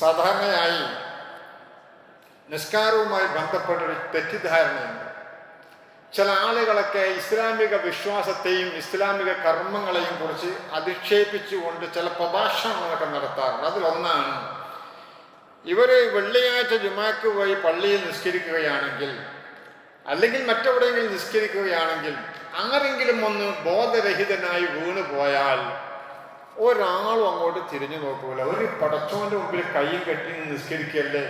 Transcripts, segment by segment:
സാധാരണയായി നിസ്കാരവുമായി ബന്ധപ്പെട്ടൊരു തെറ്റിദ്ധാരണയുണ്ട്. ചില ആളുകളൊക്കെ ഇസ്ലാമിക വിശ്വാസത്തെയും ഇസ്ലാമിക കർമ്മങ്ങളെയും കുറിച്ച് അധിക്ഷേപിച്ചുകൊണ്ട് ചില പ്രഭാഷണങ്ങളൊക്കെ നടത്താറുണ്ട്. അതിലൊന്നാണ് ഇവർ വെള്ളിയാഴ്ച ജുമാക്ക് പോയി പള്ളിയിൽ നിസ്കരിക്കുകയാണെങ്കിൽ അല്ലെങ്കിൽ മറ്റെവിടെയെങ്കിലും നിസ്കരിക്കുകയാണെങ്കിൽ ആരെങ്കിലും ഒന്ന് ബോധരഹിതനായി വീണു പോയാൽ ഒരാളും അങ്ങോട്ട് തിരിഞ്ഞു നോക്കൂല ഒരു പടച്ചോന്റെ മുമ്പിൽ കൈയും കെട്ടി നിസ്കരിക്കല്ലേ?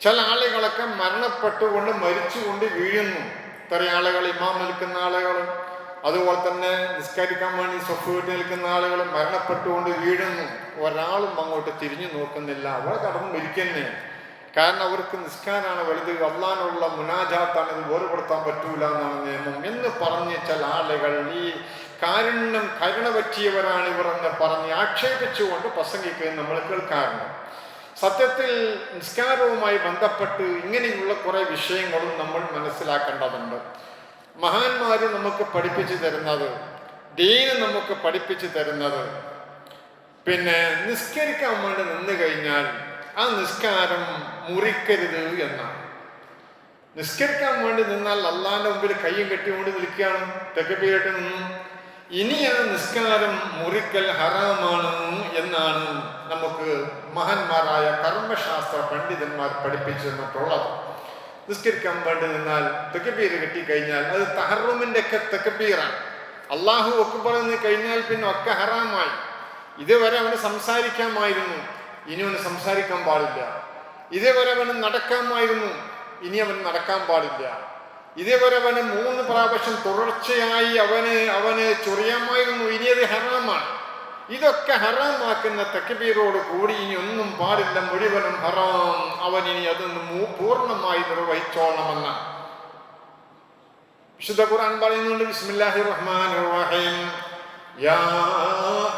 ചില ആളുകളൊക്കെ മരണപ്പെട്ടുകൊണ്ട് മരിച്ചുകൊണ്ട് വീഴുന്നു. ഇത്ര ആളുകൾ ഇമാം നിൽക്കുന്ന ആളുകൾ അതുപോലെ തന്നെ നിസ്കരിക്കാൻ വേണ്ടി സ്വഫ് വീട്ടിൽ നിൽക്കുന്ന ആളുകൾ മരണപ്പെട്ടുകൊണ്ട് വീഴുന്നു. ഒരാളും അങ്ങോട്ട് തിരിഞ്ഞു നോക്കുന്നില്ല. അവർ കടന്നു മരിക്കുന്നേ. കാരണം അവർക്ക് നിസ്കാരാണ് വലുത്. അള്ളാനുള്ള മുനാജാത്താണ് ഇത് വേർപെടുത്താൻ പറ്റൂല എന്നാണ് നിയമം. എന്ന് പറഞ്ഞ ചില ആളുകൾ ഈ കാരുണ്യം കരുണ പറ്റിയവരാണ് ഇവർ എന്ന് പറഞ്ഞ് ആക്ഷേപിച്ചുകൊണ്ട് പ്രസംഗിക്കുകയും നമ്മൾ കേൾക്കാറുണ്ട്. സത്യത്തിൽ നിസ്കാരവുമായി ബന്ധപ്പെട്ട് ഇങ്ങനെയുള്ള കുറെ വിഷയങ്ങളും നമ്മൾ മനസ്സിലാക്കേണ്ടതുണ്ട്. മഹാന്മാര് നമുക്ക് പഠിപ്പിച്ചു തരുന്നത് ദീന് നമുക്ക് പഠിപ്പിച്ചു തരുന്നത്. പിന്നെ നിസ്കരിക്കാൻ വേണ്ടി നിന്ന് കഴിഞ്ഞാൽ ആ നിസ്കാരം മുറിക്കരുത് എന്നാണ്. നിസ്കരിക്കാൻ വേണ്ടി നിന്നാൽ അള്ളാന്റെ മുമ്പിൽ കയ്യും കെട്ടിക്കൊണ്ട് നിൽക്കുകയാണ്. തെക്കപ്പിയായിട്ട് നിന്നു ഇനി ആ നിസ്കാരം മുറിക്കൽ ഹറാമാണ് എന്നാണ് നമുക്ക് മഹാന്മാരായ കർമ്മശാസ്ത്ര പണ്ഡിതന്മാർ പഠിപ്പിച്ചു തന്നിട്ടുള്ളത് നിസ്കരിക്കാൻ വേണ്ടി നിന്നാൽ തെക്കപ്പീര് കിട്ടിക്കഴിഞ്ഞാൽ അത് തഹറുമിന്റെ ഒക്കെ തെക്കപ്പീറാണ് അള്ളാഹു ഒക്കെ പറഞ്ഞു കഴിഞ്ഞാൽ പിന്നെ ഒക്കെ ഹറാമായി. ഇതുവരെ അവന് സംസാരിക്കാമായിരുന്നു. ഇനി അവന് സംസാരിക്കാൻ പാടില്ല. ഇതേവരെ അവന് നടക്കാമായിരുന്നു. ഇനി അവൻ നടക്കാൻ പാടില്ല. ഇതേവരെ അവന് മൂന്ന് പ്രാവശ്യം തുടർച്ചയായി അവന് അവന് ചൊറിയാമായിരുന്നു. ഇനി അത് ഹറാമാണ്. ഇതൊക്കെ ഹറാമാക്കുന്ന തക്കബീറോട് കൂടി ഇനി ഒന്നും പാടില്ല. മുഴുവനും ഹറാം. അവൻ ഇനി അതൊന്ന് പൂർണമായി നിർവഹിച്ചോണമെന്ന് വിശുദ്ധ ഖുർആൻ പറയുന്നുണ്ട് ബിസ്മില്ലാഹി റഹ്മാൻ റഹീം യാ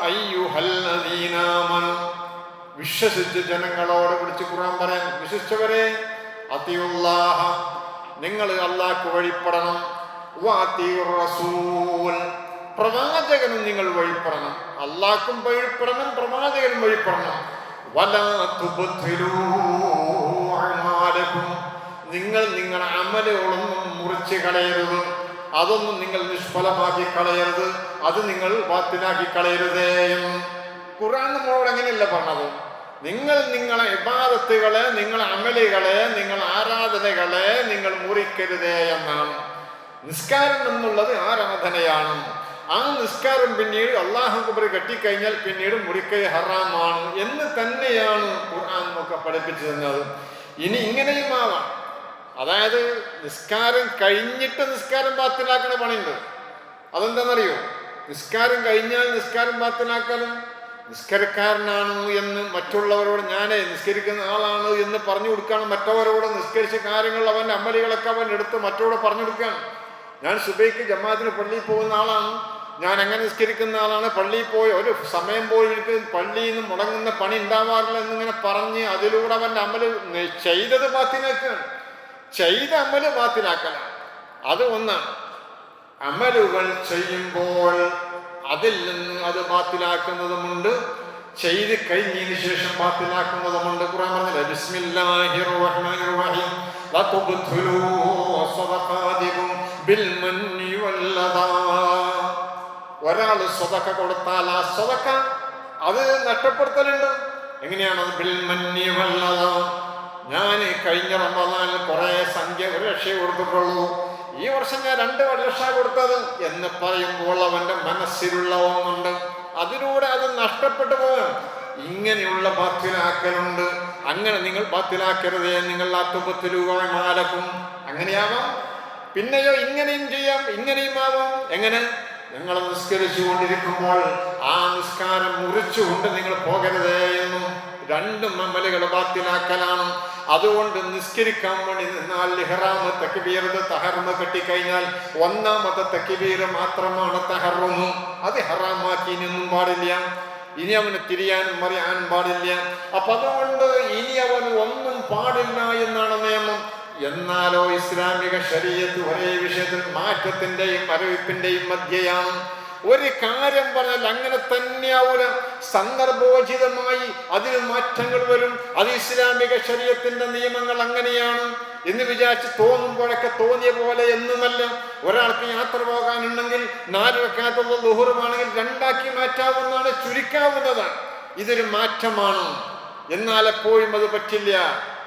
അയ്യുഹല്ലദീന വിശ്വസിച്ച ജനങ്ങളോട് വിളിച്ച് ഖുർആൻ പറയാൻ വിശ്വസിച്ചവരെ അതിയുള്ളാഹ നിങ്ങൾ അള്ളാഹ്ക്ക് വഴിപ്പെടണം. പ്രവാചകനും നിങ്ങൾ വഴിപ്പെടണം. അള്ളാഹ്ക്കും വഴിപ്പെടണം പ്രവാചകനും വഴിപ്പെടണം. നിങ്ങൾ നിങ്ങളുടെ അമലുകളൊന്നും മുറിച്ച് കളയരുത്. അതൊന്നും നിങ്ങൾ നിഷ്ഫലമാക്കി കളയരുത്. അത് നിങ്ങൾ ബാത്തിലാക്കി കളയരുതേ ഖുറാൻ നമ്മളോട് അങ്ങനെയല്ല പറഞ്ഞത്? നിങ്ങൾ നിങ്ങളെ ഇബാദത്തുകളെ നിങ്ങളെ അമലുകളെ നിങ്ങൾ ആരാധനകളെ നിങ്ങൾ മുറിക്കരുതേ എന്നാണ്. നിസ്കാരം എന്നുള്ളത് ആരാധനയാണ്. ആ നിസ്കാരം പിന്നീട് അള്ളാഹു കുബറി കെട്ടിക്കഴിഞ്ഞാൽ പിന്നീട് മുറിക്കൈ ഹറാമാണ് എന്ന് തന്നെയാണ് ഖുർആൻ നമുക്ക് പഠിപ്പിച്ചു തന്നത് ഇനി ഇങ്ങനെയും ആവാം. അതായത് നിസ്കാരം കഴിഞ്ഞിട്ട് നിസ്കാരം പാത്തിലാക്കുന്ന പണിയുണ്ട്. അതെന്താണെന്നറിയോ നിസ്കാരം കഴിഞ്ഞാൽ നിസ്കാരം ബാത്തിലാക്കലും നിസ്കരിക്കാരനാണ് എന്ന് മറ്റുള്ളവരോട് ഞാനേ നിസ്കരിക്കുന്ന ആളാണ് എന്ന് പറഞ്ഞു കൊടുക്കുകയാണ് മറ്റവരോട് നിസ്കരിച്ച കാര്യങ്ങൾ അവന്റെ അമ്മലികളൊക്കെ അവൻ എടുത്ത് മറ്റോട് പറഞ്ഞു കൊടുക്കുകയാണ്. ഞാൻ സുബൈക്ക് ജമാഅത്തിന് പള്ളിയിൽ പോകുന്ന ആളാണ്. ഞാൻ അങ്ങനെ നിസ്കരിക്കുന്ന ആളാണ്. പള്ളിയിൽ പോയി ഒരു സമയം പോയിട്ട് പള്ളിയിൽ നിന്ന് മുടങ്ങുന്ന പണി ഉണ്ടാവാറില്ല എന്നിങ്ങനെ പറഞ്ഞ് അതിലൂടെ അവന്റെ അമൽ ചെയ്തത് ബാത്തിലാക്കുകയാണ്. ചെയ്ത അമൽ ബാത്തിലാക്കലാണ്. അത് ഒന്നാണ്. അമലുകൾ ചെയ്യുമ്പോൾ അതിൽ നിന്ന് അത് ബാത്തിലാക്കുന്നതുമുണ്ട്. ചെയ്ത് കഴിഞ്ഞതിന് ശേഷം ബാത്തിലാക്കുന്നതുമുണ്ട്. ഖുർആൻ ഒരാൾ സ്വതക്ക കൊടുത്താൽ ആ സ്വതക്ക അത് നഷ്ടപ്പെടുത്തലുണ്ട്. എങ്ങനെയാണ് അത് ബിൽ മന്നി വല്ലദാ. ഞാൻ കഴിഞ്ഞ റമദാനിൽ കുറെ സംഖ്യ ഒരു രക്ഷയെ കൊടുത്തിട്ടുള്ളൂ. ഈ വർഷം ഞാൻ രണ്ട് ലക്ഷ കൊടുത്തത് എന്ന് പറയുമ്പോൾ അവന്റെ മനസ്സിലുള്ള ഒന്നുണ്ട് അതിലൂടെ അത് നഷ്ടപ്പെട്ടു പോകും ഇങ്ങനെയുള്ള ബാത്തിലാക്കലുണ്ട് അങ്ങനെ നിങ്ങൾ ബാത്തിലാക്കരുതേ നിങ്ങൾ മാലക്കും. അങ്ങനെയാവാം. പിന്നെയോ ഇങ്ങനെയും ചെയ്യാം. ഇങ്ങനെയും ആവാം. എങ്ങനെ? നിങ്ങൾ നിസ്കരിച്ചു കൊണ്ടിരിക്കുമ്പോൾ ആ നിസ്കാരം മുറിച്ചുകൊണ്ട് നിങ്ങൾ പോകരുതേ എന്നും രണ്ടും മമ്മലുകൾ ബാത്തിലാക്കലാണ് അതുകൊണ്ട് നിസ്കരിക്കാൻ വേണ്ടി നിന്നാൽ ലിഹറാമ് തക്കിബീറത് തഹർമ കെട്ടിക്കഴിഞ്ഞാൽ ഒന്നാമത്തെ തക്കിബീർ മാത്രമാണ് തഹറുമു അത് ഹറാമാക്കി നിന്നും പാടില്ല. ഇനി അവന് തിരിയാനും മറിയാനും പാടില്ല. അപ്പൊ അതുകൊണ്ട് ഇനി അവൻ ഒന്നും പാടില്ല എന്നാണ് നിയമം. എന്നാലോ ഇസ്ലാമിക ശരീരത്ത് ഒരേ വിഷയത്തിൽ മാറ്റത്തിന്റെയും അറിവിപ്പിന്റെയും മധ്യയാണ്. ഒരു കാര്യം പറഞ്ഞാൽ അങ്ങനെ തന്നെയാവൂല. സന്ദർഭോചിതമായി അതിൽ മാറ്റങ്ങൾ വരും. അത് ഇസ്ലാമിക ശരീരത്തിന്റെ നിയമങ്ങൾ അങ്ങനെയാണ് എന്ന് വിചാരിച്ച് തോന്നുമ്പോഴൊക്കെ തോന്നിയ പോലെ എന്നുമല്ല. ഒരാൾക്ക് യാത്ര പോകാനുണ്ടെങ്കിൽ നാല് വെക്കാത്തുള്ള ദുഹുറുമാണെങ്കിൽ രണ്ടാക്കി മാറ്റാവുന്നതാണ് ചുരുക്കാവുന്നതാണ്. ഇതൊരു മാറ്റമാണ്. എന്നാൽ എപ്പോഴും അത് പറ്റില്ല.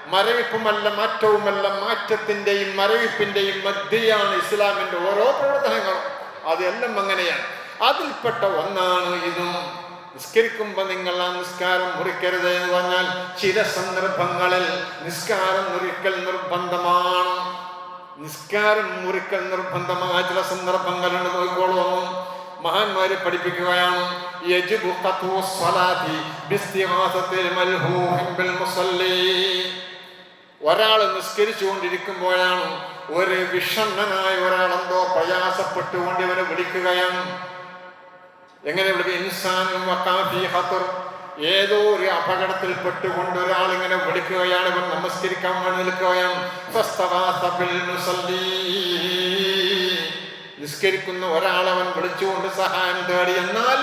മരവിപ്പുമല്ല മാറ്റവുമല്ല. മാറ്റത്തിന്റെയും മരവിപ്പിന്റെയും മധ്യയാണ് ഇസ്ലാമിന്റെ ഓരോ പ്രവർത്തനങ്ങളും. അതെല്ലാം അങ്ങനെയാണ്. അതിൽപ്പെട്ട ഒന്നാണ് ഇതും. നിസ്കരിക്കുമ്പോൾ നിങ്ങൾ ആ നിസ്കാരം മുറിക്കരുത് എന്ന് പറഞ്ഞാൽ ചില സന്ദർഭങ്ങളിൽ നിസ്കാരം മുറിക്കൽ നിർബന്ധമാണ്. നിസ്കാരം മുറിക്കൽ നിർബന്ധമായ ചില സന്ദർഭങ്ങളുണ്ട് നോക്കിക്കോളൂ. മഹാന്മാരെ പഠിപ്പിക്കുകയാണ് ഒരാൾ നിസ്കരിച്ചുകൊണ്ടിരിക്കുമ്പോഴാണ് ഒരു വിഷണ്ണനായ ഒരാളെന്തോ പ്രയാസപ്പെട്ടുകൊണ്ട് ഇവനെ വിളിക്കുകയാണ്. എങ്ങനെ ഇവിടെ ഹത്തർ ഏതോ ഒരു അപകടത്തിൽ പെട്ടുകൊണ്ട് ഒരാൾ ഇങ്ങനെ വിളിക്കുകയാണ് ഇവൻ നമസ്കരിക്കാൻ വേണ്ടി നിൽക്കുകയാണ്. നിസ്കരിക്കുന്ന ഒരാൾ അവൻ വിളിച്ചുകൊണ്ട് സഹായം തേടി എന്നാൽ.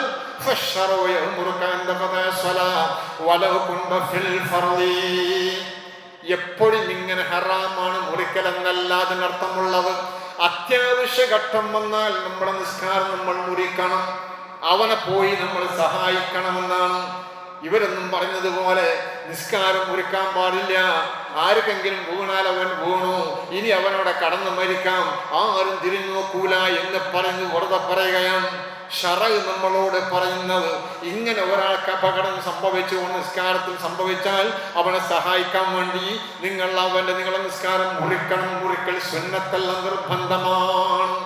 എപ്പോഴും ഇങ്ങനെ ഹറാമാണ് മുറിക്കൽ എന്നല്ല അതിനർത്ഥമുള്ളത് അത്യാവശ്യ ഘട്ടം വന്നാൽ നമ്മുടെ നിസ്കാരം നമ്മൾ മുറിക്കണം അവനെ പോയി നമ്മൾ സഹായിക്കണമെന്നാണ് ഇവരൊന്നും പറഞ്ഞതുപോലെ നിസ്കാരം ഒരുക്കാൻ പാടില്ല. ആർക്കെങ്കിലും വീണാൽ അവൻ വീണു ഇനി അവനോടെ കടന്നു മരിക്കാം. ആരും തിരിഞ്ഞു നോക്കൂല എന്ന് പറഞ്ഞ് വെറുതെ പറയുകയാണ്. ഷറ നമ്മളോട് പറയുന്നത് ഇങ്ങനെ ഒരാൾക്ക് അപകടം സംഭവിച്ചു നിസ്കാരത്തിൽ സംഭവിച്ചാൽ അവനെ സഹായിക്കാൻ വേണ്ടി നിങ്ങൾ അവന്റെ നിങ്ങളെ നിസ്കാരം മുറിക്കണം. മുറിക്കൽ സുന്നത്തല്ല നിർബന്ധമാണ്.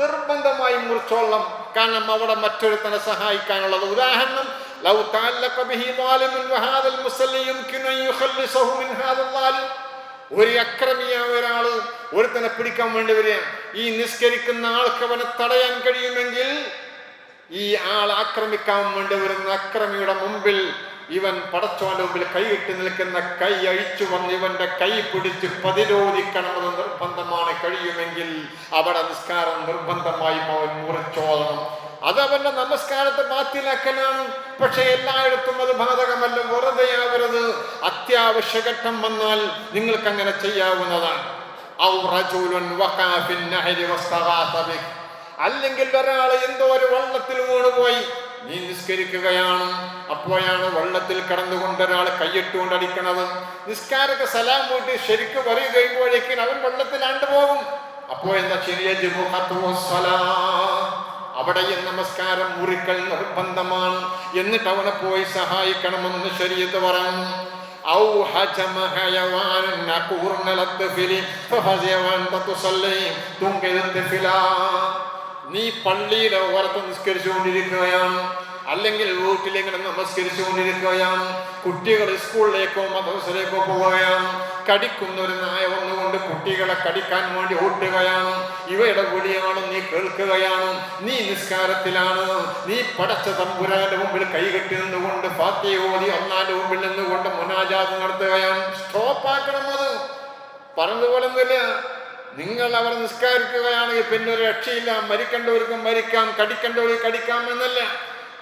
നിർബന്ധമായി മുറിച്ചോളം കാരണം അവിടെ മറ്റൊരുത്തനെ സഹായിക്കാനുള്ളത്. ഉദാഹരണം ലൗ ഒരു അക്രമിയായ ഒരാൾ ഒരുത്തനെ പിടിക്കാൻ വേണ്ടി വരികയാണ് ഈ നിസ്കരിക്കുന്ന ആൾക്ക് അവനെ തടയാൻ കഴിയുമെങ്കിൽ ഈ ആൾ ആക്രമിക്കാൻ വേണ്ടി വരുന്ന അക്രമിയുടെ മുമ്പിൽ ഇവൻ പടച്ചോന്റെ മുമ്പിൽ കൈയിട്ട് നിൽക്കുന്ന കൈ അഴിച്ചു വന്ന് ഇവന്റെ കൈ പിടിച്ച് പ്രതിരോധിക്കണമെന്ന് നിർബന്ധമാണ് കഴിയുമെങ്കിൽ അവിടെ നിസ്കാരം നിർബന്ധമായും അവൻ മുറിച്ചോളണം. അത് അവന്റെ നമസ്കാരത്തെ ബാത്തിലാക്കലാണ്. പക്ഷെ എല്ലായിടത്തും അത് ബാധകമല്ല. വെറുതെ ആവരുത്. അത്യാവശ്യ ഘട്ടം വന്നാൽ നിങ്ങൾക്ക് അങ്ങനെ ചെയ്യാവുന്നതാണ് അല്ലെങ്കിൽ ഒരാൾ എന്തോ ഒരു വള്ളത്തിൽ വീണുപോയി. നീ നിസ്കരിക്കുകയാണ് അപ്പോഴാണ് വെള്ളത്തിൽ കടന്നുകൊണ്ട് ഒരാൾ കൈയിട്ടുകൊണ്ട് അടിക്കണത് നിസ്കാരക്ക് സലാം വീട്ടി ശരിക്ക് പറയും കഴിയുമ്പോഴേക്കും അവൻ വെള്ളത്തിലാണ്ട് പോകും അപ്പോ എന്താ ശരിയ അവിടെയും നമസ്കാരം മുറിക്കൽ നിർബന്ധമാണ് എന്നിട്ട് അവനെ പോയി സഹായിക്കണമെന്ന് ശരീരത്ത് പറഞ്ഞു أو هجم حيوان نقورن للطفل ففزع وأنت تصلي تنقذ الطفل നീ പള്ളിയുടെ ഓരത്ത് നിസ്കരിച്ചുകൊണ്ടിരിക്കുകയാണ്. അല്ലെങ്കിൽ വീട്ടിലിങ്ങനെ നമസ്കരിച്ചുകൊണ്ടിരിക്കുകയാണ്. കുട്ടികൾ സ്കൂളിലേക്കോ മദ്രസയിലേക്കോ പോവുകയാണ്. കടിക്കുന്ന ഒരു നായ വന്നുകൊണ്ട് കുട്ടികളെ കടിക്കാൻ വേണ്ടി ഓട്ടുകയാണ്. ഇവയുടെ വിളിയാണ് നീ കേൾക്കുകയാണ്. നീ നിസ്കാരത്തിലാണ്. നീ പടച്ച തമ്പുരാന്റെ മുമ്പിൽ കൈകെട്ടി നിന്നുകൊണ്ട് ഫാത്തിയ ഓതി ഒന്നാന്റെ മുമ്പിൽ നിന്നുകൊണ്ട് മുനാജാത് നടത്തുകയാണ്. സ്റ്റോപ്പാക്കണം അത്. പറഞ്ഞതുപോലെ ഒന്നുമില്ല നിങ്ങൾ അവർ നിസ്കരിക്കുകയാണെങ്കിൽ പിന്നെ ഒരു രക്ഷയില്ല. മരിക്കേണ്ടവർക്കും മരിക്കാം കടിക്കേണ്ടവർക്ക് കടിക്കാം എന്നല്ല.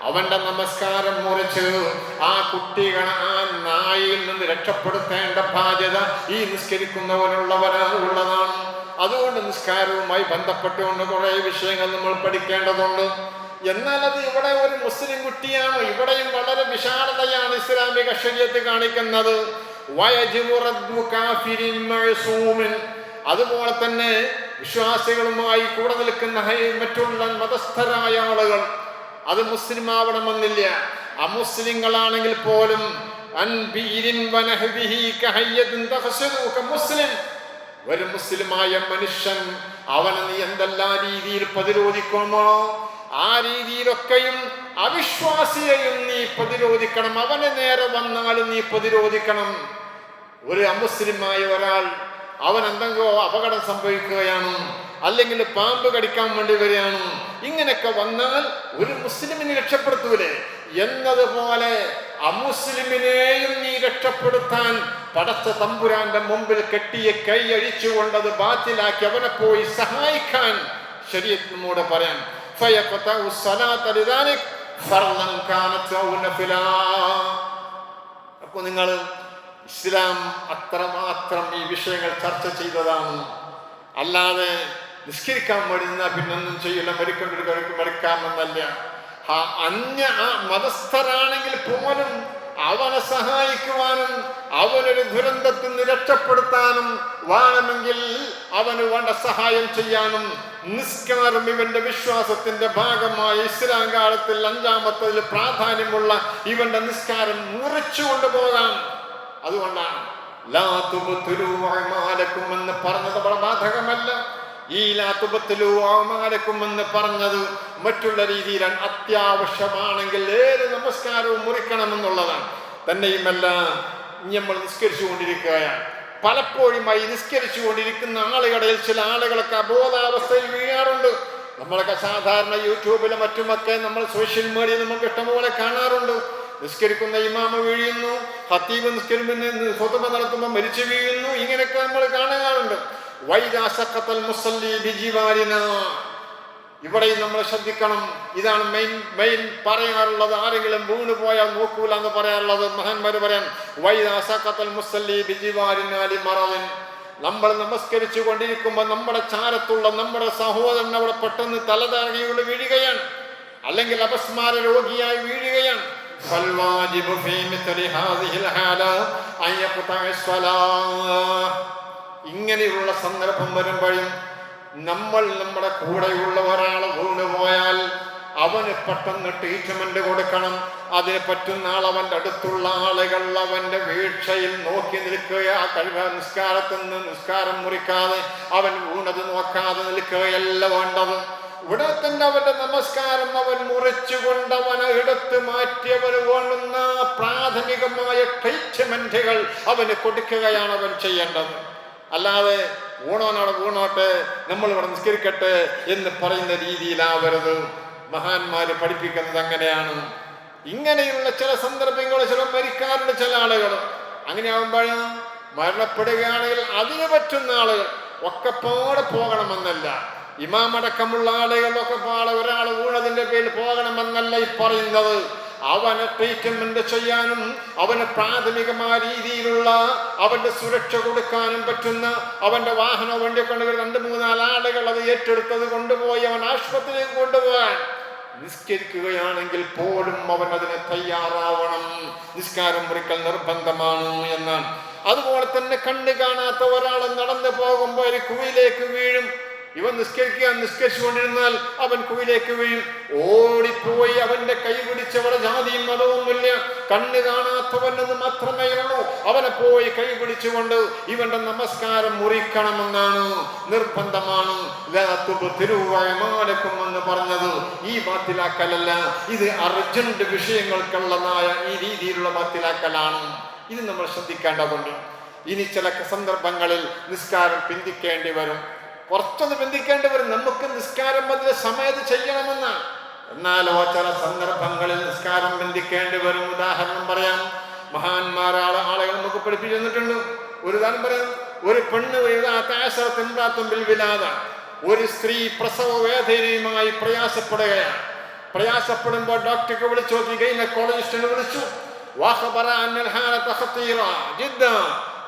അവന്റെ നമസ്കാരം മുറിച്ച് ആ കുട്ടികൾ ആ നായിൽ നിന്ന് രക്ഷപ്പെടുത്തേണ്ട ബാധ്യത ഈ നിസ്കരിക്കുന്നവരുള്ളവരാ ഉള്ളതാണ്. അതുകൊണ്ട് നിസ്കാരവുമായി ബന്ധപ്പെട്ടുകൊണ്ട് കുറെ വിഷയങ്ങൾ നമ്മൾ പഠിക്കേണ്ടതുണ്ട്. എന്നാൽ അത് ഇവിടെ ഒരു മുസ്ലിം കുട്ടിയാണ്. ഇവിടെയും വളരെ വിശാലതയാണ് ഇസ്ലാമിക ശരീരത്ത് കാണിക്കുന്നത്. കാഫിരിൻ മഅ്സൂമിൻ. അതുപോലെ തന്നെ വിശ്വാസികളുമായി കൂടെ നിൽക്കുന്ന മറ്റുള്ള മതസ്ഥരായ ആളുകൾ അത് മുസ്ലിം ആവണമെന്നില്ല. അമുസ്ലിങ്ങളാണെങ്കിൽ പോലും. ഒരു മുസ്ലിമായ മനുഷ്യൻ അവനെ നീ എന്തെല്ലാം രീതിയിൽ പ്രതിരോധിക്കണമോ ആ രീതിയിലൊക്കെയും അവിശ്വാസിയെയും നീ പ്രതിരോധിക്കണം. അവന് നേരെ വന്നാലും നീ പ്രതിരോധിക്കണം. ഒരു അമുസ്ലിമായ ഒരാൾ അവൻ എന്തെങ്കിലും അപകടം സംഭവിക്കുകയാണ് അല്ലെങ്കിൽ പാമ്പ് കടിക്കാൻ വേണ്ടി വരികയാണ്. ഇങ്ങനെയൊക്കെ വന്നാൽ ഒരു മുസ്ലിമിനെ രക്ഷപ്പെടുത്തൂലേ? എന്നതുപോലെ അമുസ്ലിമിനെയും നീ രക്ഷപ്പെടുത്താൻ പടച്ച തമ്പുരാന്റെ മുമ്പിൽ കെട്ടിയ കൈ അഴിച്ചുകൊണ്ടത് ബാത്തിലാക്കി അവനെ പോയി സഹായിക്കാൻ ശരീരത്തിനോട് പറയാൻ അപ്പൊ നിങ്ങൾ ഇസ്ലാം അത്രമാത്രം ഈ വിഷയങ്ങൾ ചർച്ച ചെയ്തതാണ്. അല്ലാതെ നിസ്കരിക്കാൻ നിന്നാൽ പിന്നൊന്നും ചെയ്യില്ല മരിക്കൊണ്ടിരിക്കും മരിക്കാമെന്നല്ല ആ അന്യ ആ മതസ്ഥരാണെങ്കിൽ പോലും അവനെ സഹായിക്കുവാനും അവനൊരു ദുരന്തത്തിൽ നിന്ന് രക്ഷപ്പെടുത്താനും വേണമെങ്കിൽ അവന് വേണ്ട സഹായം ചെയ്യാനും നിസ്കാരം ഇവന്റെ വിശ്വാസത്തിന്റെ ഭാഗമായ ഇസ്ലാം കാലത്തിൽ അഞ്ചാമത്തതിൽ പ്രാധാന്യമുള്ള ഇവന്റെ നിസ്കാരം മുറിച്ചു കൊണ്ടുപോകാം. അതുകൊണ്ടാണ് എന്ന് പറഞ്ഞത് അവിടെ ബാധകമല്ല. ഈ ലാ തുബ്തിലൂ അഅ്മാലക്കും എന്ന് പറഞ്ഞത് മറ്റുള്ള രീതിയിൽ അത്യാവശ്യമാണെങ്കിൽ ഏത് നമസ്കാരവും മുറിക്കണമെന്നുള്ളതാണ് തന്നെയുമല്ല നമ്മൾ നിസ്കരിച്ചു കൊണ്ടിരിക്കുകയാണ് പലപ്പോഴുമായി നിസ്കരിച്ചു കൊണ്ടിരിക്കുന്ന ആളുകളിൽ ചില ആളുകളൊക്കെ അബോധാവസ്ഥയിൽ വീഴാറുണ്ട്. നമ്മളൊക്കെ സാധാരണ യൂട്യൂബിലും മറ്റുമൊക്കെ നമ്മൾ സോഷ്യൽ മീഡിയ നമുക്ക് ഇഷ്ടംപോലെ കാണാറുണ്ട്. നിസ്കരിക്കുന്ന ഇമാമ വീഴുന്നു ഹത്തീബ് നിസ്കരിക്കുന്ന നടത്തുമ്പോൾ മരിച്ചു വീഴുന്നു. ഇങ്ങനെയൊക്കെ നമ്മൾ കാണാറുണ്ട് വൈദാസക്കത്തൽ മുസല്ലി ബിജിവാരിന. ഇവിടെയും നമ്മൾ ശ്രദ്ധിക്കണം. ഇതാണ് മെയിൻ മെയിൻ പറയാറുള്ളത്. ആരെങ്കിലും വീണ് പോയാൽ നോക്കൂല എന്ന് പറയാറുള്ളത്. മഹാന്മാര് പറയാൻ വൈദാസക്കത്തൽ മുസല്ലി ബിജിവാരിനാലി മറവിൻ നമ്മൾ നമസ്കരിച്ചു കൊണ്ടിരിക്കുമ്പോൾ നമ്മുടെ ചാരത്തുള്ള നമ്മുടെ സഹോദരൻ അവിടെ പെട്ടെന്ന് തലതാഴെയുള്ള വീഴുകയാണ്. അല്ലെങ്കിൽ അപസ്മാര രോഗിയായി വീഴുകയാണ്. فالواجب في مثل هذه الحالة أن يقطع الصلاة ഇങ്ങനെയുള്ള സന്ദർഭം വരുമ്പോഴും നമ്മൾ നമ്മുടെ കൂടെയുള്ള ഒരാൾ വീണുപോയാൽ അവന് പെട്ടെന്ന് ട്രീറ്റ്മെന്റ് കൊടുക്കണം അതിന് പറ്റുന്ന ആൾ അവൻ്റെ അടുത്തുള്ള ആളുകൾ അവൻ്റെ വീഴ്ചയിൽ നോക്കി നിൽക്കുക ആ കഴിവ് നിസ്കാരത്തിൽ നിന്ന് നിസ്കാരം മുറിക്കാതെ അവൻ വീണത് നോക്കാതെ നിൽക്കുകയല്ല വേണ്ടത് ഇവിടെ തന്നെ അവന്റെ നമസ്കാരം അവൻ മുറിച്ചുകൊണ്ട് അവനെ എടുത്തു മാറ്റിയവൻ വേണ്ടുന്ന പ്രാഥമികമായ ട്രീറ്റ്മെന്റുകൾ അവന് കൊടുക്കുകയാണ് അവൻ ചെയ്യേണ്ടത്. അല്ലാതെ ഊണോനാണ് ഊണോട്ടെ നമ്മൾ ഇവിടെ നിസ്കരിക്കട്ടെ എന്ന് പറയുന്ന രീതിയിലാവരുത്. മഹാന്മാര് പഠിപ്പിക്കുന്നത് അങ്ങനെയാണ്. ഇങ്ങനെയുള്ള ചില സന്ദർഭങ്ങൾ ചില മരിക്കാറുണ്ട് ചില ആളുകൾ അങ്ങനെ ആകുമ്പോൾ മരണപ്പെടുകയാണെങ്കിൽ അതിന് പറ്റുന്ന ആളുകൾ ഒക്കെ പോകണമെന്നല്ല. ഇമാമടക്കമുള്ള ആളുകളൊക്കെ പാടെ ഒരാൾ ഊഴതിന്റെ പേരിൽ പോകണമെന്നല്ല ഈ പറയുന്നത്. അവനെ ട്രീറ്റ്മെന്റ് ചെയ്യാനും അവന് പ്രാഥമികമായ രീതിയിലുള്ള അവന്റെ സുരക്ഷ കൊടുക്കാനും പറ്റുന്ന അവന്റെ വാഹന വണ്ടി കൊണ്ടുപോയി രണ്ട് മൂന്നാൽ ആളുകൾ അത് ഏറ്റെടുത്തത് കൊണ്ടുപോയി അവൻ ആശുപത്രിയിൽ കൊണ്ടുപോകാൻ. നിസ്കരിക്കുകയാണെങ്കിൽ പോലും അവൻ അതിനെ തയ്യാറാവണം. നിസ്കാരം മുറിക്കൽ നിർബന്ധമാണ് എന്നാണ്. അതുപോലെ തന്നെ കണ്ണു കാണാത്ത ഒരാൾ നടന്നു പോകുമ്പോൾ ഒരു കുഴിയിലേക്ക് വീഴും. ഇവൻ നിസ്കരിക്കുക നിസ്കരിച്ചുകൊണ്ടിരുന്നാൽ അവൻ കുഴിയിലേക്ക് വീഴും. ഓടിപ്പോയി അവന്റെ കൈ പിടിച്ചവരെ ജാതിയും മതവുമില്ല കണ്ണ് കാണാത്തവനെന്ന് മാത്രമേ ഉള്ളൂ. അവനെ പോയി കൈ പിടിച്ചുകൊണ്ട് ഇവന്റെ നമസ്കാരം മുറിക്കണമെന്നാണ് നിർബന്ധമാണ്. തിരുവായ്മാലക്കും എന്ന് പറഞ്ഞത് ഈ ബാത്തിലാക്കലല്ല. ഇത് അർജന്റ് വിഷയങ്ങൾക്കുള്ളതായ ഈ രീതിയിലുള്ള ബാത്തിലാക്കലാണ്. ഇത് നമ്മൾ ശ്രദ്ധിക്കേണ്ടതുണ്ട്. ഇനി ചില സന്ദർഭങ്ങളിൽ നിസ്കാരം പിന്തിക്കേണ്ടി വരും. കുറച്ചൊന്ന് ബന്ധിക്കേണ്ടി വരും. നമുക്ക് നിസ്കാരം അതിന്റെ സമയത്ത് ചെയ്യണമെന്നാണ്. എന്നാലോ ചില സന്ദർഭങ്ങളിൽ നിസ്കാരം ബന്ധിക്കേണ്ടി വരും. ഉദാഹരണം പറയാം. മഹാന്മാരാളെ ആളുകൾ നമുക്ക് പഠിപ്പിച്ചു തന്നിട്ടുണ്ട്. ഒരു ഉദാഹരണം പറയാം. ഒരു പെണ്ണ് തിമ്പ്രാത്തുമ്പിൽ വിലാത ഒരു സ്ത്രീ പ്രസവ വേദനയുമായി പ്രയാസപ്പെടുകയാണ്. പ്രയാസപ്പെടുമ്പോൾ ഡോക്ടർക്ക് വിളിച്ചു നോക്കി ഗൈനക്കോളജിസ്റ്റിനെ വിളിച്ചു. വാഹ പറ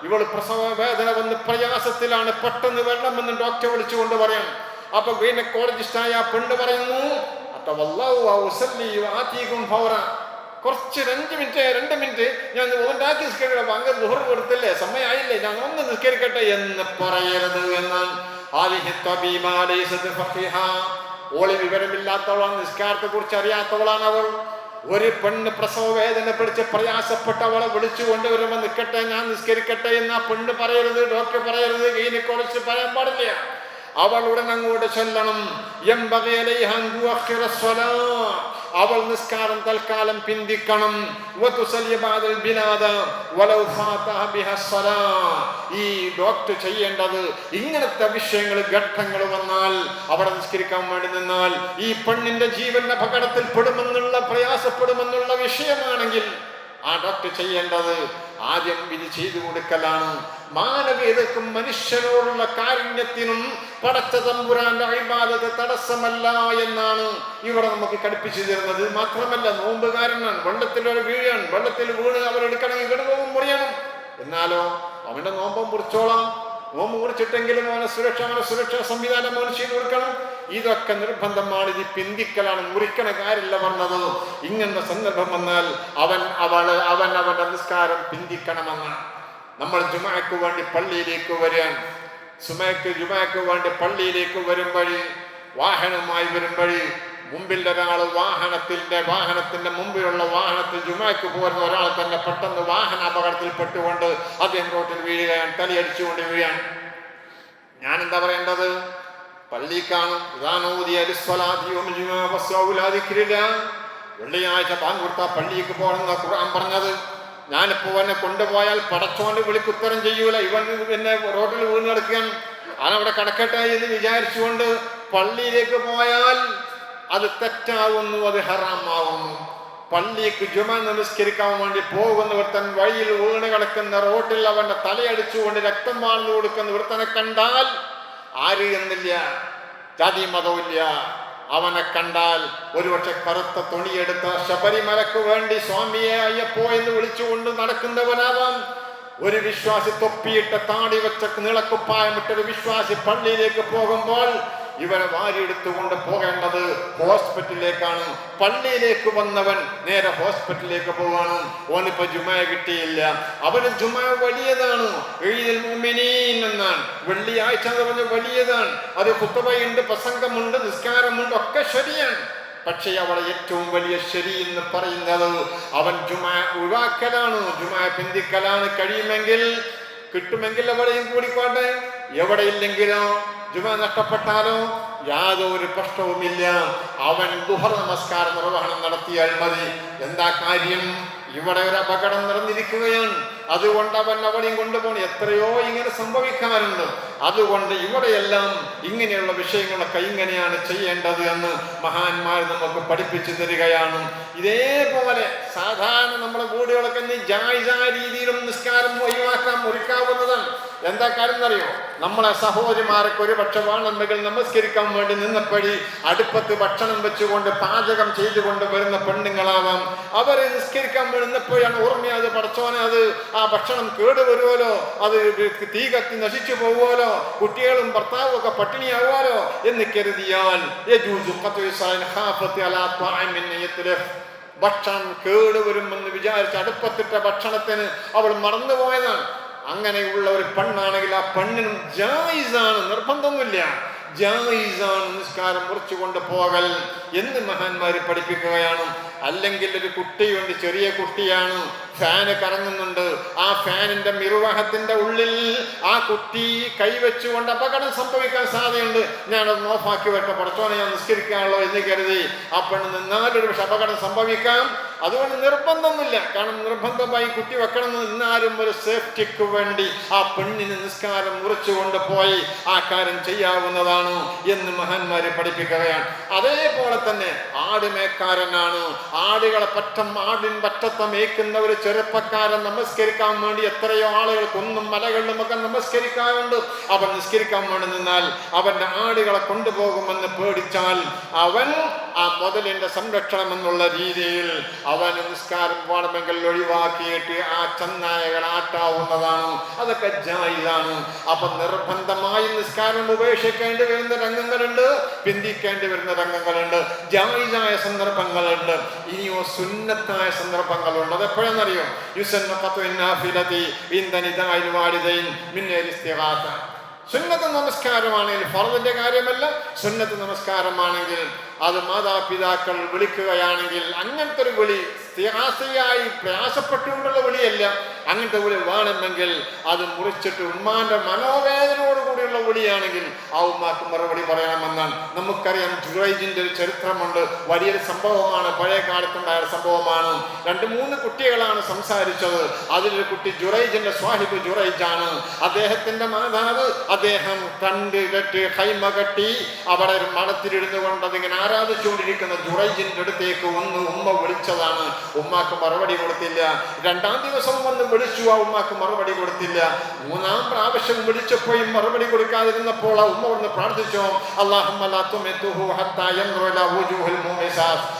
ഇവൾ പ്രസവ വേദന വന്ന് പ്രയാസത്തിലാണ് പെട്ടെന്ന് വരണമെന്ന് ഡോക്ടറെ വിളിച്ചുകൊണ്ട് പറയാം. അപ്പൊ ഗൈനക്കോളജിസ്റ്റായ ആ പെണ്ണ് പറയുന്നു. കുറച്ച് രണ്ട് മിനിറ്റ് രണ്ട് മിനിറ്റ്. ഞാൻ ഉണ്ടാക്കി നിസ്കരിക്കണം അങ്ങ് ദുഹർ കൊടുത്തില്ലേ? സമയമായില്ലേ ഞാൻ ഒന്ന് നിസ്കരിക്കട്ടെ എന്ന് പറയരുത് എന്നാണ്. ഓളി വിവരമില്ലാത്തവളാണ് നിസ്കാരത്തെ കുറിച്ച് അറിയാത്തവളാണ് അവൾ ഒരു പെണ്ണ് പ്രസവ വേദന പിടിച്ച് പ്രയാസപ്പെട്ട അവളെ വിളിച്ചു കൊണ്ടുവരുമ്പോൾ നിൽക്കട്ടെ ഞാൻ നിസ്കരിക്കട്ടെ എന്ന് പെണ്ണ് പറയരുത് ഡോക്ടർ പറയരുത് ഗൈനക്കോളജിസ്റ്റ് പറയാൻ പാടില്ല. അവൾ ഉടൻ അങ്ങോട്ട് ചെല്ലണം. അവൾ നിസ്കാരം തൽക്കാലം പിന്തിക്കണം. ഈ ഡോക്ടർ ചെയ്യേണ്ടത് ഇങ്ങനത്തെ വിഷയങ്ങൾ ഘട്ടങ്ങൾ വന്നാൽ അവിടെ നിസ്കരിക്കാൻ വേണ്ടി നിന്നാൽ ഈ പെണ്ണിന്റെ ജീവൻ അപകടത്തിൽ പെടുമെന്നുള്ള പ്രയാസപ്പെടുമെന്നുള്ള വിഷയമാണെങ്കിൽ ഡോക്ടർ ചെയ്യേണ്ടത്. ആദ്യം വിധി ചെയ്തു കൊടുക്കലാണ്. മാനവീയതക്കും മനുഷ്യനോടുള്ള കാരുണ്യത്തിനും പടച്ച തമ്പുരാന്റെ അഴിബാധത്തെ തടസ്സമല്ല എന്നാണ് ഇവിടെ നമുക്ക് കടുപ്പിച്ചു തരുന്നത്. മാത്രമല്ല നോമ്പുകാരനാണ്. വെള്ളത്തിൽ ഒരു വീഴാണ്. വെള്ളത്തിൽ വീണ് അവരെടുക്കണമെങ്കിൽ കിടവും മുറിയണം. എന്നാലോ അവന്റെ നോമ്പം മുറിച്ചോളാം. നോമ്പ് മുറിച്ചിട്ടെങ്കിലും അവനെ സുരക്ഷ അവനെ സുരക്ഷാ സംവിധാനം അവന് ചെയ്തു കൊടുക്കണം. ഇതൊക്കെ നിർബന്ധമാണ്. ഇത് പിന്തിക്കലാണ്. മുറിക്കണ കാര്യമില്ല വന്നത്. ഇങ്ങനെ സന്ദർഭം വന്നാൽ അവൻ അവൾ അവൻ അവന്റെ നിസ്കാരം പിന്തിക്കണമെന്ന് നമ്മൾ ജുമാക്ക് വേണ്ടി പള്ളിയിലേക്ക് വരാൻ സുമയ്ക്ക് ജുമാക്ക് വേണ്ടി പള്ളിയിലേക്ക് വരുമ്പഴി വാഹനമായി വരുമ്പഴി മുമ്പിൽ ഒരാൾ വാഹനത്തിന്റെ വാഹനത്തിന്റെ മുമ്പിലുള്ള വാഹനത്തിൽ ജുമാക്ക് പോകുന്ന ഒരാൾ തന്നെ പെട്ടെന്ന് വാഹന അപകടത്തിൽ പെട്ടുകൊണ്ട് അദ്ദേഹം റോട്ടിൽ വീഴുകയാണ് തലയടിച്ചുകൊണ്ട് വീഴാൻ ഞാൻ എന്താ പറയേണ്ടത്? പള്ളി കാണും. വെള്ളിയാഴ്ച പാങ്കുർത്ത പള്ളിക്ക് പോകണമെന്ന ഖുർആൻ പറഞ്ഞത്. ഞാനിപ്പോ എന്നെ കൊണ്ടുപോയാൽ പടച്ചോണ്ട് വിളിക്കുത്തരം ചെയ്യൂല. ഇവൻ എന്നെ റോഡിൽ വീണ് കിടക്കുകയാണ്. അവനവിടെ കിടക്കട്ടെ എന്ന് വിചാരിച്ചുകൊണ്ട് പള്ളിയിലേക്ക് പോയാൽ അത് തെറ്റാവുന്നു അത് ഹറാമാവുന്നു പള്ളിക്ക് ജുമ നമസ്കരിക്കാൻ വേണ്ടി പോകുന്ന വൃത്തൻ വഴിയിൽ വീണ് കിടക്കുന്ന റോട്ടിൽ അവന്റെ തലയടിച്ചുകൊണ്ട് രക്തം വാഴ്ന്നു കൊടുക്കുന്ന വൃത്തനെ കണ്ടാൽ ആര് എന്നില്ല ജാതി മതമില്ല അവനെ കണ്ടാൽ ഒരുപക്ഷെ കറുത്ത തുണിയെടുത്ത ശബരിമലക്ക് വേണ്ടി സ്വാമിയെ അയ്യപ്പോ എന്ന് വിളിച്ചുകൊണ്ട് നടക്കുന്നവനാവാം. ഒരു വിശ്വാസി തൊപ്പിയിട്ട താടി വെച്ച നീളക്കുപ്പായമിട്ട ഒരു വിശ്വാസി പള്ളിയിലേക്ക് പോകുമ്പോൾ ഇവരെ വാരിയെടുത്തുകൊണ്ട് പോകേണ്ടത് ഹോസ്പിറ്റലിലേക്കാണ്. പള്ളിയിലേക്ക് വന്നവൻ നേരെ ഹോസ്പിറ്റലിലേക്ക് പോവാണ്. ഓനിപ്പോ ജുമ കിട്ടിയില്ല. അവന് ജുമ വലിയതാണ്. എന്നാണ്. വെള്ളിയാഴ്ച എന്ന് പറഞ്ഞ വലിയതാണ്. അത് കുത്തവയുണ്ട് പ്രസംഗമുണ്ട് നിസ്കാരമുണ്ട് ഒക്കെ ശരിയാണ്. പക്ഷേ അവളെ ഏറ്റവും വലിയ ശരി എന്ന് പറയുന്നത് അവൻ ജുമാ ഒഴിവാക്കലാണ്. ജുമാ പിന്തിക്കലാണ്. കഴിയുമെങ്കിൽ കിട്ടുമെങ്കിൽ അവളെയും കൂടിക്കോട്ടെ എവിടെ ഇല്ലെങ്കിലോ ജുമ നഷ്ടപ്പെട്ടാലോ യാതൊരു പ്രശ്നവുമില്ല. അവൻ ദുഹർ നമസ്കാര നിർവഹണം നടത്തിയാൽ മതി. എന്താ കാര്യം? ഇവിടെ ഒരു അപകടം നടന്നിരിക്കുകയാണ്. അതുകൊണ്ട് അവൻ അവിടെയും കൊണ്ടുപോകണം എത്രയോ ഇങ്ങനെ സംഭവിക്കാറുണ്ട് അതുകൊണ്ട് ഇവിടെയെല്ലാം ഇങ്ങനെയുള്ള വിഷയങ്ങളൊക്കെ ഇങ്ങനെയാണ് ചെയ്യേണ്ടത് എന്ന് മഹാന്മാർ നമുക്ക് പഠിപ്പിച്ചു തരികയാണ്. ഇതേപോലെ സാധാരണ നമ്മുടെ വീടുകളൊക്കെ നീ ജായിജായ രീതിയിലും നിസ്കാരം ഒഴിവാക്കാൻ ഒരുക്കാവുന്നതാണ്. എന്താ കാര്യം എന്നറിയോ? നമ്മളെ സഹോദരിമാർക്ക് ഒരു പക്ഷെ വേണമെങ്കിൽ നമസ്കരിക്കാൻ വേണ്ടി നിന്നപ്പടി അടുപ്പത്ത് ഭക്ഷണം വെച്ചുകൊണ്ട് പാചകം ചെയ്തുകൊണ്ട് വരുന്ന പെണ്ണുങ്ങളാവാം. അവരെ നിസ്കരിക്കാൻ വേണ്ടി നിന്നപ്പോഴാണ് ഓർമ്മയത് പടച്ചോനെ അത്. ആ ഭക്ഷണം കേടുവരുമല്ലോ അത് തീ കത്തി നശിച്ചു പോകുമല്ലോ കുട്ടികളും ഭർത്താവും ഒക്കെ പട്ടിണിയാവുമല്ലോ എന്ന് കരുതിയാൽ. ഭക്ഷണം കേടുവരുമെന്ന് വിചാരിച്ച് അടുപ്പത്തിട്ട ഭക്ഷണത്തിന് അവൾ മറന്നുപോയതാണ്. അങ്ങനെയുള്ള ഒരു പെണ്ണാണെങ്കിൽ ആ പെണ്ണിനും ജായിസാണ് നിർബന്ധമൊന്നുമില്ല. ജായിസാണ് നിസ്കാരം മുറിച്ചുകൊണ്ട് പോകൽ എന്ന് മഹാന്മാർ പഠിപ്പിക്കുകയാണ്. അല്ലെങ്കിൽ ഒരു കുട്ടിയുണ്ട് ചെറിയ കുട്ടിയാണ്. ഫാന് കറങ്ങുന്നുണ്ട്. ആ ഫാനിന്റെ നിർവാഹത്തിന്റെ ഉള്ളിൽ ആ കുട്ടി കൈവച്ചുകൊണ്ട് അപകടം സംഭവിക്കാൻ സാധ്യതയുണ്ട്. ഞാനത് ഓഫാക്കി വെട്ട പുറത്തോനെ ഞാൻ നിസ്കരിക്കാനുള്ളോ എന്ന് കരുതി. ആ പെണ്ണ് നിന്നാലൊരു പക്ഷെ അപകടം സംഭവിക്കാം. അതുകൊണ്ട് നിർബന്ധമൊന്നുമില്ല. കാരണം നിർബന്ധമായി കുട്ടി വെക്കണമെന്ന് നിന്നാലും ഒരു സേഫ്റ്റിക്ക് വേണ്ടി ആ പെണ്ണിന് നിസ്കാരം മുറിച്ചുകൊണ്ട് പോയി ആ കാര്യം ചെയ്യാവുന്നതാണ് എന്ന് മഹാന്മാരെ പഠിപ്പിക്കുകയാണ്. അതേപോലെ തന്നെ ആടുമേക്കാരനാണ്. ആടുകളെ പറ്റം ആടിൻ പറ്റത്തം മേക്കുന്ന ഒരു ചെറുപ്പക്കാരൻ നമസ്കരിക്കാൻ വേണ്ടി എത്രയോ ആളുകൾ കുന്നും മലകളിലും ഒക്കെ നമസ്കരിക്കാറുണ്ട്. അവൻ നിസ്കരിക്കാൻ വേണ്ടി നിന്നാൽ അവന്റെ ആടുകളെ കൊണ്ടുപോകുമെന്ന് പേടിച്ചാൽ അവൻ ആ മുതലിന്റെ സംരക്ഷണം എന്നുള്ള രീതിയിൽ അവൻ നിസ്കാരം വേണമെങ്കിൽ ഒഴിവാക്കിയിട്ട് ആ ചന്നായകൾ ആട്ടാവുന്നതാണ്. അതൊക്കെ ജായിലാണ്. അപ്പൊ നിർബന്ധമായി നിസ്കാരം ഉപേക്ഷിക്കേണ്ടി വരുന്ന രംഗങ്ങളുണ്ട് പിന്തിക്കേണ്ടി വരുന്ന രംഗങ്ങളുണ്ട് ജായിലായ സന്ദർഭങ്ങളുണ്ട്. ഇനിയോ സുന്നത്തായ സന്ദർഭങ്ങളുണ്ട്. അത് എപ്പോഴെന്നറിയോ യുസന്നീതായി സുന്നത്ത് നമസ്കാരമാണെങ്കിൽ ഫറദിന്റെ കാര്യമല്ല. സുന്നത്ത് നമസ്കാരമാണെങ്കിൽ അത് മാതാപിതാക്കൾ വിളിക്കുകയാണെങ്കിൽ അങ്ങനത്തെ ഒരു വിളി ആസയായി പ്രയാസപ്പെട്ടുകൊണ്ടുള്ള വിളിയല്ല. അങ്ങനത്തെ ഒളി വേണമെങ്കിൽ അത് മുറിച്ചിട്ട് ഉമ്മാന്റെ മനോവേദനയോട് കൂടിയുള്ള വിളിയാണെങ്കിൽ ആ ഉമ്മാക്ക് മറുപടി പറയണമെന്നാണ്. നമുക്കറിയാം ജുറൈജിന്റെ ഒരു ചരിത്രമുണ്ട്. വലിയൊരു സംഭവമാണ് പഴയ കാലത്തുണ്ടായ സംഭവമാണ്. രണ്ട് മൂന്ന് കുട്ടികളാണ് സംസാരിച്ചത്. അതിലൊരു കുട്ടി ജുറൈജിന്റെ സ്വാഹിബ് ജുറൈജാണ്. അദ്ദേഹത്തിന്റെ മാതാവ് അദ്ദേഹം കണ്ട് കെട്ടി കൈമ കെട്ടി അവിടെ ഒരു മണത്തിലിരുന്നു കൊണ്ട് അതിങ്ങനെ ആരാധിച്ചുകൊണ്ടിരിക്കുന്ന ജുറൈജിന്റെ അടുത്തേക്ക് ഒന്ന് ഉമ്മ വിളിച്ചതാണ്. ഉമ്മാക്ക് മറുപടി കൊടുത്തില്ല. രണ്ടാം ദിവസം വന്ന് വിളിച്ചു ആ ഉമ്മാക്ക് മറുപടി കൊടുത്തില്ല. മൂന്നാം പ്രാവശ്യം വിളിച്ചപ്പോഴും മറുപടി കൊടുക്കാതിരുന്നപ്പോൾ ആ ഉമ്മ ഒന്ന് പ്രാർത്ഥിച്ചോ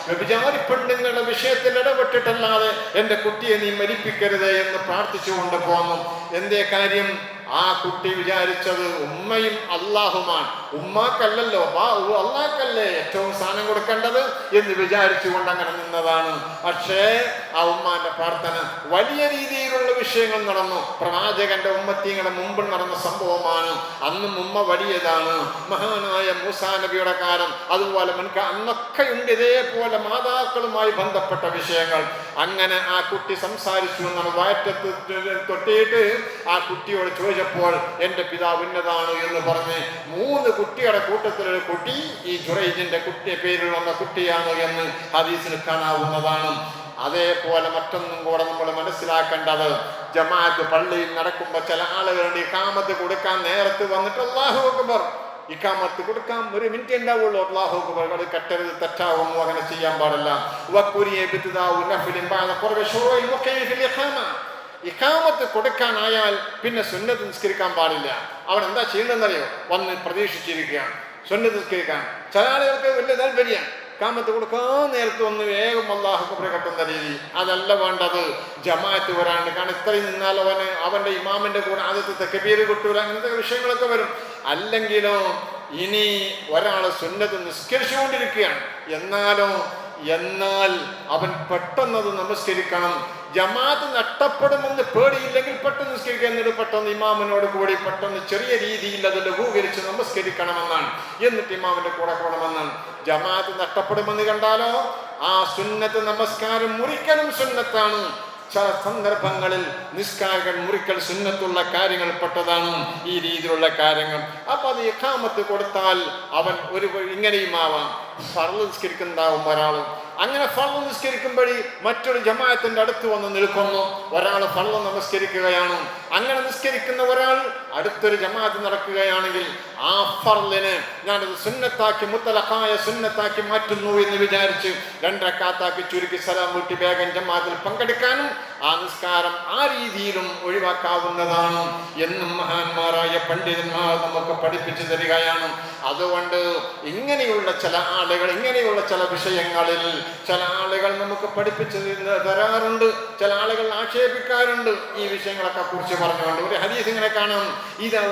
വ്യഭിചാരി പെണ്ണുങ്ങളുടെ വിഷയത്തിൽ ഇടപെട്ടിട്ടല്ലാതെ എന്റെ കുട്ടിയെ നീ മരിപ്പിക്കരുത് എന്ന് പ്രാർത്ഥിച്ചുകൊണ്ട് പോന്നു. എന്തേ കാര്യം? ആ കുട്ടി വിചാരിച്ചത് ഉമ്മയും അള്ളാഹുമാണ് ഉമ്മാക്കല്ലല്ലോ ഉ- അള്ളാഹ്ക്കല്ലേ ഏറ്റവും സ്ഥാനം കൊടുക്കേണ്ടത് എന്ന് വിചാരിച്ചുകൊണ്ട് അങ്ങനെ നിന്നതാണ്. പക്ഷേ ആ ഉമ്മാന്റെ പ്രാർത്ഥന വലിയ രീതിയിലുള്ള വിഷയങ്ങൾ നടന്നു. പ്രവാചകന്റെ ഉമ്മത്തിങ്ങളെ മുമ്പ് നടന്ന സംഭവമാണ്. അന്നും ഉമ്മ വലിയതാണ്. മഹാനായ മൂസാ നബിയുടെ കാലം. അതുപോലെ മുൻക അന്നൊക്കെ ഉണ്ട് ഇതേപോലെ മാതാക്കളുമായി ബന്ധപ്പെട്ട വിഷയങ്ങൾ. അങ്ങനെ ആ കുട്ടി സംസാരിച്ചു എന്നാണ് വയറ്റത്ത് തൊട്ടിയിട്ട് ആ കുട്ടിയോട് ചോദിച്ചപ്പോൾ എന്റെ പിതാവ് ഇന്നതാണ് എന്ന് പറഞ്ഞ് മൂന്ന് കുട്ടിയുടെ കൂട്ടത്തിലൊരു കുട്ടി ഈ ജുറൈജിന്റെ കുട്ടിയെ പേരിൽ വന്ന കുട്ടിയാണ് എന്ന് ഹദീസിൽ കാണാവുന്നതാണ്. അതേപോലെ മറ്റൊന്നും കൂടെ നമ്മൾ മനസ്സിലാക്കേണ്ടത് ജമാഅത്ത് പള്ളിയിൽ നടക്കുമ്പോൾ ചില ആളുകളുണ്ട് ഈ കാമത്ത് കൊടുക്കാൻ നേരത്ത് വന്നിട്ട് അള്ളാഹു അക്ബർ. ഈ കാമത്ത് കൊടുക്കാം ഒരു മിനിറ്റ് ഉണ്ടാവുള്ളൂ അള്ളാഹു അത് കട്ടരുത് തെറ്റാവുന്നു അങ്ങനെ ചെയ്യാൻ പാടില്ല. ഇഖാമത്ത് കൊടുക്കാനായാൽ പിന്നെ സുന്നത്ത് നിസ്കരിക്കാൻ പാടില്ല. അവൻ എന്താ ചെയ്യേണ്ടതെന്നറിയോ വന്ന് പ്രതീക്ഷിച്ചിരിക്കുകയാണ്. സുന്നത്ത് നിസ്കരിക്കാൻ. ചില ആളുകൾക്ക് വലിയ താല്പര്യമാണ്. കാമത്ത് കൊടുക്കാൻ നേരത്ത് ഒന്ന് വേഗം അള്ളാഹുക്കബറെ കട്ടുന്ന രീതി. അതല്ല വേണ്ടത്. ജമാഅത്ത് വരാണ്ട് കാരണം ഇത്രയും നിന്നാൽ അവന് അവന്റെ ഇമാമിന്റെ കൂടെ ആദ്യത്തെ കബീര് കിട്ടൂല. അങ്ങനത്തെ വിഷയങ്ങളൊക്കെ വരും. അല്ലെങ്കിലോ ഇനി ഒരാൾ സുന്നത്ത് നിസ്കരിച്ചുകൊണ്ടിരിക്കുകയാണ്. എന്നാലോ എന്നാൽ അവൻ പെട്ടെന്നത് നമസ്കരിക്കണം. ജമാഅത്ത് നഷ്ടപ്പെടുമെന്ന് പേടിയില്ലെങ്കിൽ പെട്ടെന്ന് നിസ്കരിക്കുക എന്നിട്ട് പെട്ടെന്ന് ഇമാമിനോട് കൂടി പെട്ടെന്ന് ചെറിയ രീതിയിൽ അത് ലഘൂകരിച്ച് നമസ്കരിക്കണമെന്നാണ്. എന്നിട്ട് ഇമാമിന്റെ കൂടെ പോകണമെന്നാണ്. ജമാഅത്ത് നഷ്ടപ്പെടുമെന്ന് കണ്ടാലോ? ആ സുന്നത്ത് നമസ്കാരം മുറിക്കലും സുന്നത്താണ്. ചില സന്ദർഭങ്ങളിൽ നിസ്കാരകൾ മുറിക്കൽ സുന്നത്തുള്ള കാര്യങ്ങൾ പെട്ടതാണ്. ഈ രീതിയിലുള്ള കാര്യങ്ങൾ. അപ്പൊ അത് യഥാമത്ത് കൊടുത്താൽ അവൻ ഒരു ഇങ്ങനെയും ആവാം. ഫർൾ നിസ്കരിക്കുന്നതാവും അങ്ങനെ ഫള്ളു നിസ്കരിക്കുമ്പോഴേ മറ്റൊരു ജമാഅത്തിന്റെ അടുത്ത് വന്ന് നിൽക്കുന്നു. ഒരാൾ ഫള്ളു നമസ്കരിക്കുകയാണ്. അങ്ങനെ നിസ്കരിക്കുന്ന ഒരാൾ അടുത്തൊരു ജമാഅത്ത് നടക്കുകയാണെങ്കിൽ ആ ഫർളിനെ ഞാനത് സുന്നത്താക്കി മുത്തലഖായ സുന്നത്താക്കി മാറ്റുന്നു എന്ന് വിചാരിച്ച് രണ്ടക്കാത്താക്കി ചുരുക്കി സലാം വീട്ടി വേഗം ജമാഅത്തിൽ പങ്കെടുക്കാനും ആ നിസ്കാരം ആ രീതിയിലും ഒഴിവാക്കാവുന്നതാണ് എന്നും മഹാന്മാരായ പണ്ഡിതന്മാർ നമുക്ക് പഠിപ്പിച്ചു തരികയാണ്. അതുകൊണ്ട് ഇങ്ങനെയുള്ള ചില ആളുകൾ ഇങ്ങനെയുള്ള ചില വിഷയങ്ങളിൽ ചില ആളുകൾ നമുക്ക് പഠിപ്പിച്ചു തരാറുണ്ട്. ചില ആളുകൾ ആക്ഷേപിക്കാറുണ്ട്. ഈ വിഷയങ്ങളൊക്കെ കുറിച്ച് പറഞ്ഞുകൊണ്ട് ഒരു ഹദീസ് ഇങ്ങനെ കാണാം. ഇതാ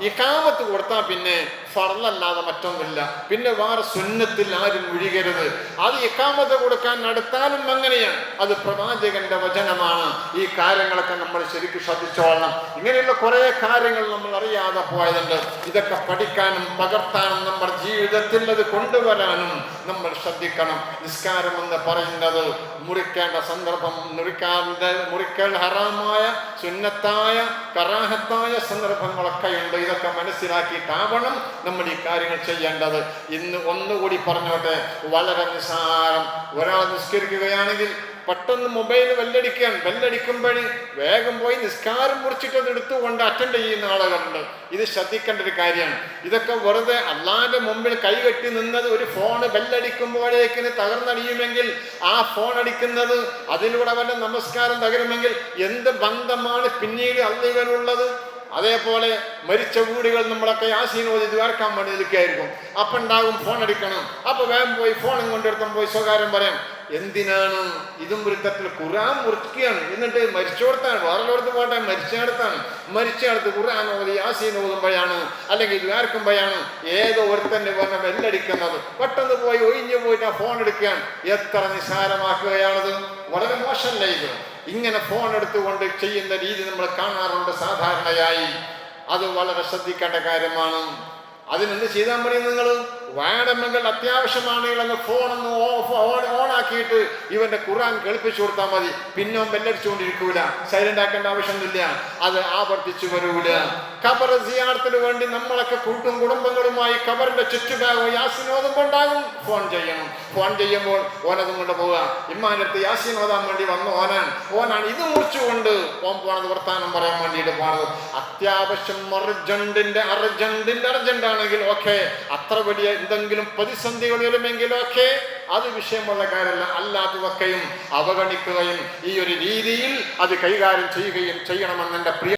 ഈ കാമത്ത് കൊടുത്താൽ പിന്നെ ഫർളല്ലാതെ മറ്റൊന്നുമില്ല. പിന്നെ വേറെ സുന്നത്തിൽ ആരും ഒഴികരുത് അത് ഇക്കാമത്ത് കൊടുക്കാൻ നടത്താനും അങ്ങനെയാണ്. അത് പ്രവാചകന്റെ വചനമാണ്. ഈ കാര്യങ്ങളൊക്കെ നമ്മൾ ശരിക്കും ശ്രദ്ധിച്ചോളണം. ഇങ്ങനെയുള്ള കുറെ കാര്യങ്ങൾ നമ്മൾ അറിയാതെ പോയതുണ്ട്. ഇതൊക്കെ പഠിക്കാനും പകർത്താനും നമ്മുടെ ജീവിതത്തിൽ അത് കൊണ്ടുവരാനും നമ്മൾ ശ്രദ്ധിക്കണം. നിസ്കാരം എന്ന് പറയുന്നത് മുറിക്കേണ്ട സന്ദർഭം മുറിക്കാതെ മുറിക്കേണ്ട ഹറാമായ സുന്നത്തായ കറാഹത്തായ സന്ദർഭങ്ങളൊക്കെയുണ്ട്. ഇതൊക്കെ മനസ്സിലാക്കിയിട്ടാവണം നമ്മൾ ഈ കാര്യങ്ങൾ ചെയ്യേണ്ടത്. ഇന്ന് ഒന്നുകൂടി പറഞ്ഞോട്ടെ. വളരെ നിസ്സാരം ഒരാൾ നിസ്കരിക്കുകയാണെങ്കിൽ പെട്ടെന്ന് മൊബൈൽ ബെല്ലടിക്കാൻ ബെല്ലടിക്കുമ്പോൾ വേഗം പോയി നിസ്കാരം മുറിച്ചിട്ട് അത് എടുത്തുകൊണ്ട് അറ്റൻഡ് ചെയ്യുന്ന ആളുകളുണ്ട് ഇത് ശ്രദ്ധിക്കേണ്ട ഒരു കാര്യമാണ്. ഇതൊക്കെ വെറുതെ അള്ളാന്റെ മുമ്പിൽ കൈകെട്ടി നിന്നത് ഒരു ഫോണ് ബെല്ലടിക്കുമ്പോഴേക്കിന് തകർന്നടിയുമെങ്കിൽ ആ ഫോൺ അടിക്കുന്നത് അതിലൂടെ വല്ല നമസ്കാരം തകരുമെങ്കിൽ എന്ത് ബന്ധമാണ് പിന്നീട് അള്ളികളുള്ളത് അതേപോലെ മരിച്ച വീടുകൾ നമ്മളൊക്കെ യാസീനോദി ദ്വാരക്കാൻ വേണ്ടി നിൽക്കുകയായിരിക്കും. അപ്പം ഉണ്ടാകും ഫോൺ അടിക്കണം. അപ്പോൾ വേഗം പോയി ഫോണും കൊണ്ടെടുത്തും പോയി സ്വകാര്യം പറയാം. എന്തിനാണ് ഇതും വൃത്തത്തിൽ ഖുറാൻ മുറിക്കുകയാണ്? എന്നിട്ട് മരിച്ചോടത്താണ് വേറെല്ലോടത്ത് പോകട്ടെ മരിച്ചിടത്താണ് മരിച്ചിടത്ത് ഖുറാൻ ഓതി യാസീൻ ഓതുമ്പോഴാണ് അല്ലെങ്കിൽ പോയാണ്? ഏതോ ഒരുത്തന്നെ പറഞ്ഞ ബെല്ലടിക്കുന്നത് പെട്ടെന്ന് പോയി ഒഴിഞ്ഞു പോയിട്ട് ആ ഫോൺ എടുക്കുകയാണ്. എത്ര നിസ്സാരമാക്കുകയാണത്. വളരെ മോശം ഇത് ഇങ്ങനെ ഫോൺ എടുത്തുകൊണ്ട് ചെയ്യുന്ന രീതി നമ്മൾ കാണാറുണ്ട് സാധാരണയായി. അത് വളരെ ശ്രദ്ധിക്കേണ്ട കാര്യമാണ്. അതിനെന്ത് ചെയ്താൽ മതി നിങ്ങൾ? വേണമെങ്കിൽ അത്യാവശ്യമാണെങ്കിൽ ഓൺ ഓണാക്കിയിട്ട് ഇവന്റെ ഖുറാൻ കേൾപ്പിച്ചു കൊടുത്താൽ മതി. പിന്നെ ബെല്ലടിച്ചുകൊണ്ടിരിക്കൂല. സൈലന്റ് ആക്കേണ്ട ആവശ്യമൊന്നുമില്ല. അത് ആവർത്തിച്ചു വരൂല. ഖബർ സിയാർത്തിന് വേണ്ടി നമ്മളൊക്കെ കൂട്ടും കുടുംബങ്ങളുമായി ഖബറിന്റെ ചുറ്റുഭാഗം യാസിൻ ഓതുമ്പോണ്ടാകും ഫോൺ ചെയ്യണം. ഫോൺ ചെയ്യുമ്പോൾ ഓനതും കൊണ്ട് പോവുക. ഇമ്മാനടുത്ത് യാസിൻ ഓതാൻ വേണ്ടി വന്ന ഓനാൻ. ഓനാണ് ഇത് മുറിച്ചുകൊണ്ട് ഓൻ പോണത് വർത്താനം പറയാൻ വേണ്ടിയിട്ട് പോണത്. അത്യാവശ്യം അർജന്റിന്റെ അർജന്റിന്റെ അർജന്റ് ആണെങ്കിൽ ഓക്കെ അത്ര വലിയ എന്തെങ്കിലും പ്രതിസന്ധികൾ വരുമെങ്കിലൊക്കെ അത് വിഷയമുള്ള കാര്യമല്ല. അല്ലാത്തതൊക്കെയും അവഗണിക്കുകയും ഈ ഒരു രീതിയിൽ അത് കൈകാര്യം ചെയ്യുകയും ചെയ്യണമെന്നെന്റെ പ്രിയ